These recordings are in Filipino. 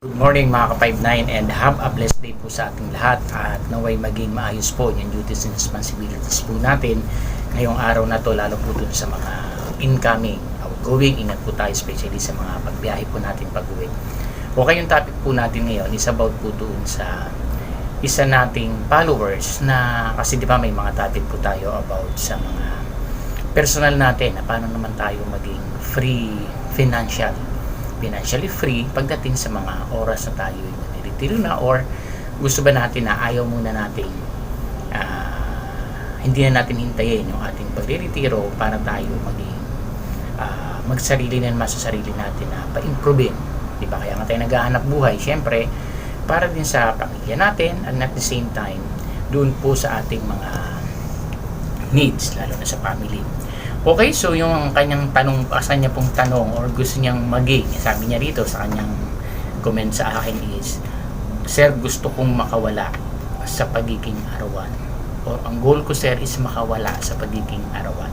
Good morning mga ka-59 and have a blessed day po sa ating lahat. At naway maging maayos po yung duties and responsibilities po natin ngayong araw na to lalo po dun sa mga incoming, outgoing, ingat po tayo especially sa mga pagbiyahe po natin pag-uwi. Okay yung topic po natin ngayon is about po doon sa isa nating followers na kasi di ba may mga topic po tayo about sa mga personal natin na paano naman tayo maging free financial financially free pagdating sa mga oras na tayo ay naniretiro na or gusto ba natin na ayaw muna natin ah, hindi na natin hintayin yung ating pagre-retiro para tayo maging ah, magsarili na naman sa sarili natin na pa-improve di ba? Kaya nga tayo naghahanap buhay syempre para din sa pamilya natin and at the same time doon po sa ating mga needs lalo na sa family Okay, so yung kanyang tanong, asan niya pong tanong or gusto niyang maging, sabi niya rito sa kanyang comment sa akin is, Sir, gusto kong makawala sa pagiging arawan. Or ang goal ko, Sir, is makawala sa pagiging arawan.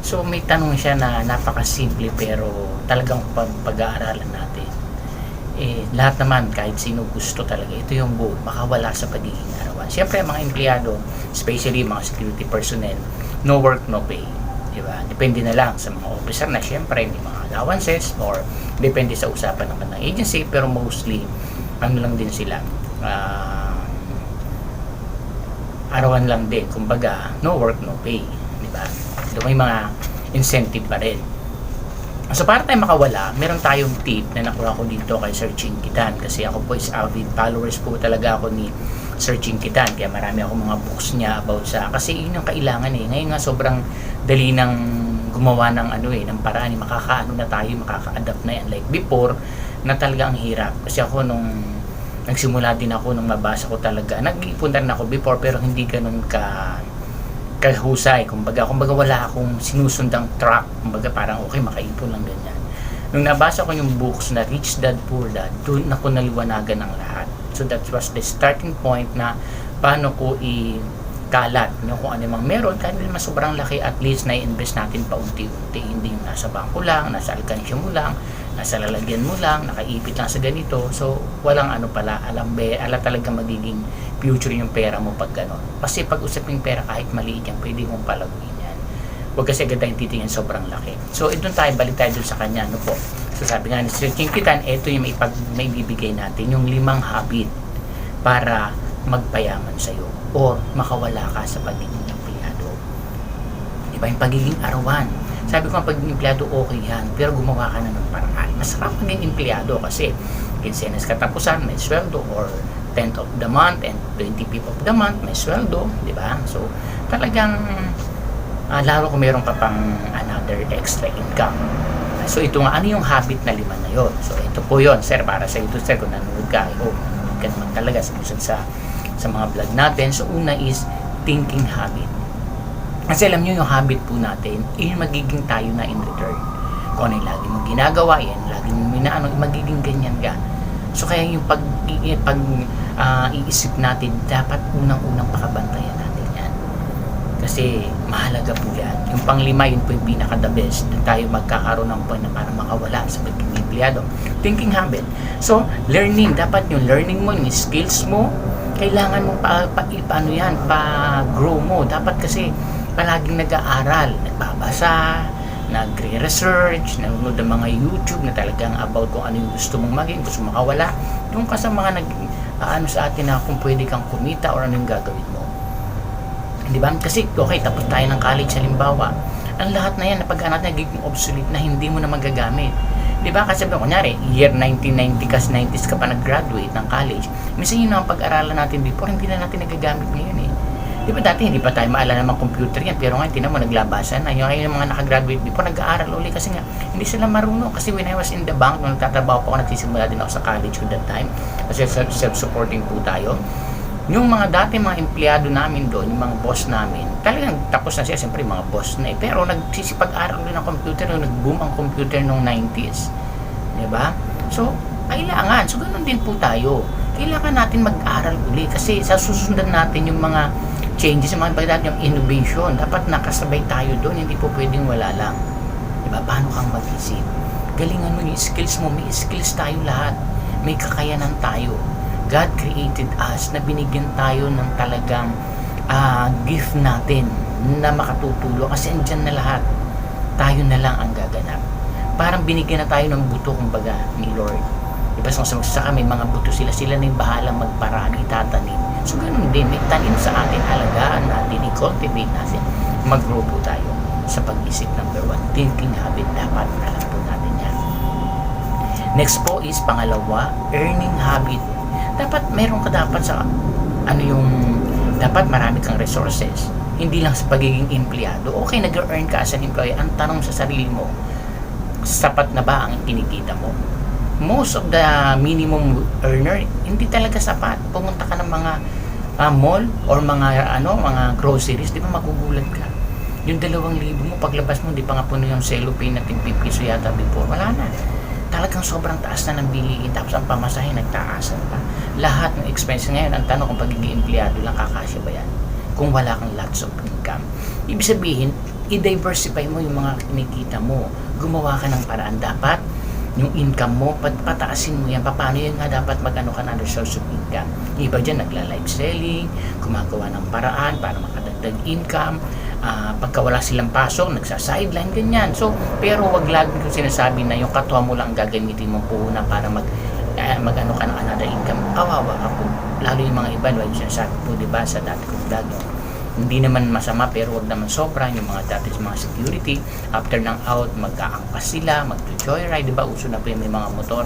So may tanong siya na napakasimple pero talagang pag pag-aaralan natin. Eh, lahat naman, kahit sino gusto talaga, ito yung goal, makawala sa pagiging arawan. Siyempre, mga empleyado, especially mga security personnel, no work, no pay Diba? Depende na lang sa mga officer na syempre may mga allowances or depende sa usapan naman ng agency pero mostly ano lang din sila ah, arawan lang din. Kumbaga, no work, no pay. Diba? So, may mga incentive pa rin. So para tayo makawala, meron tayong tip na nakuha ko dito kay Sir Chinkitan kasi ako po is avid followers po talaga ako ni Sir Chinkitan kaya marami ako mga books niya about sa kasi yun yung kailangan eh. Ngayon nga sobrang dali ng gumawa ng ano eh, ng paraan, makakaano na tayo, makaka-adapt na yan. Like before, na talaga ang hirap. Kasi ako nung nagsimula din ako nung mabasa ko talaga, nag-iipon na ako before pero hindi ganun ka kahusay. Kumbaga, kumbaga wala akong sinusundang track. Kumbaga parang okay, makaipon lang ganyan. Nung nabasa ko yung books na Rich Dad Poor Dad, doon ako naliwanagan ng lahat. So that was the starting point na paano ko i kalat no, kung ano mang meron. Kahit naman sobrang laki at least na invest natin paunti-unti. Hindi yung nasa bangko lang nasa alkansya mo lang nasa lalagyan mo lang nakaipit lang sa ganito. So walang ano pala alam be ala talaga magiging future yung pera mo pag ganon. Kasi pag usaping pera kahit maliit yan pwede mong palaguin huwag kasi agad tayong titingin sobrang laki so ito tayo balik tayo dun sa kanya ano po so sabi nga ni Sir Chinkitan ito yung may, pag, may bibigay natin yung limang habit para magpayaman sa'yo or makawala ka sa pagiging empleyado. Diba? Yung pagiging arawan. Sabi ko ang pagiging empleyado okay yan, pero gumawa ka na ng paraan. Masarap maging empleyado kasi kinsenas katapusan, may sweldo or 10th of the month and 25th of the month, may sweldo, di ba? So, talagang uh, lalo kung meron ka pang another extra income. So, ito nga, ano yung habit na lima na yon? So, ito po yon sir, para sa ito, sir, kung nanonood ka, I hope, ka naman talaga sa sa sa mga vlog natin. So, una is thinking habit. Kasi alam nyo yung habit po natin, yun magiging tayo na in return. Kung ano yung lagi mong ginagawa, yan, lagi mong minaano, magiging ganyan ka. So, kaya yung pag, pag uh, iisip natin, dapat unang-unang pakabantayan. Kasi mahalaga po yan. Yung panglima, yun po yung pinaka-the best na tayo magkakaroon ng point na para makawala sa pagiging empleyado. Thinking habit. So, learning. Dapat yung learning mo, yung skills mo, kailangan mo pa, pa paano yan, pa-grow mo. Dapat kasi palaging nag-aaral, nagbabasa, nagre-research, nanonood ng mga YouTube na talagang about kung ano yung gusto mong maging, gusto makawala. Doon ka sa mga nag, uh, ano sa atin na kung pwede kang kumita or ano yung gagawin mo. Di ba? Kasi, okay, tapos tayo ng college, halimbawa, ang lahat na yan, na pag natin nagiging obsolete na hindi mo na magagamit. Di ba? Kasi kunyari, year 1990 ka, 90s ka pa nag-graduate ng college. Minsan yun ang pag-aralan natin before, hindi na natin nagagamit ngayon eh. Di ba dati hindi pa tayo maalala ng computer yan, pero ngayon tinan mo naglabasan na. Yung, yung mga nakagraduate before, nag-aaral uli kasi nga, hindi sila marunong. Kasi when I was in the bank, nung nagtatrabaho po ako, nagsisimula din ako sa college at that time. Kasi self-supporting po tayo yung mga dati mga empleyado namin doon, yung mga boss namin, talagang tapos na siya, siyempre mga boss na eh. Pero nagsisipag-aral din ng computer nung nag-boom ang computer nung 90s. Di ba? So, kailangan. So, ganun din po tayo. Kailangan natin mag-aral uli kasi sa susundan natin yung mga changes, yung mga bagdad, yung innovation. Dapat nakasabay tayo doon, hindi po pwedeng wala lang. Di ba? Paano kang mag-isip? Galingan mo yung skills mo, may skills tayo lahat may kakayanan tayo. God created us na binigyan tayo ng talagang ah, gift natin na makatutulong kasi andyan na lahat. Tayo na lang ang gaganap. Parang binigyan na tayo ng buto kumbaga ni Lord. Diba sa magsasaka may mga buto sila, sila na yung bahalang magparami, tatanim. So ganun din, may tanim sa atin, alagaan natin, i-cultivate natin, po tayo sa pag-isip number one. Thinking habit dapat, alam po natin yan. Next po is pangalawa, earning habit. Dapat meron ka dapat sa ano yung dapat marami kang resources. Hindi lang sa pagiging empleyado. Okay, nag-earn ka as an employee. Ang tanong sa sarili mo, sapat na ba ang kinikita mo? Most of the minimum earner, hindi talaga sapat. Pumunta ka ng mga ah, mall or mga ano, mga groceries, di ba magugulat ka? Yung dalawang libo mo, paglabas mo, di pa nga puno yung cellophane na 50 piso yata before. Wala na. Talagang sobrang taas na ng bilihin. Tapos ang pamasahe, nagtaasan pa. Lahat ng expense ngayon, ang tanong kung pagiging empleyado lang, kakasya ba yan? Kung wala kang lots of income. Ibig sabihin, i-diversify mo yung mga kinikita mo. Gumawa ka ng paraan. Dapat, yung income mo, pat pataasin mo yan. Paano yun nga dapat mag-ano ka ng source of income? Iba dyan, nagla-live selling, gumagawa ng paraan para makadagdag income, Ah, pagka wala silang pasok, nagsa-sideline, ganyan. So, pero wag lagi ko sinasabi na yung katwa mo lang gagamitin mo po na para mag eh, mag-ano ka ng another income. Kawawa ka po. Lalo yung mga iba, like sinasabi po, di ba, sa dati kong vlog, hindi naman masama pero wag naman sobra yung mga dati mga security after ng out mag-aangkas sila mag-joyride di ba uso na po yung may mga motor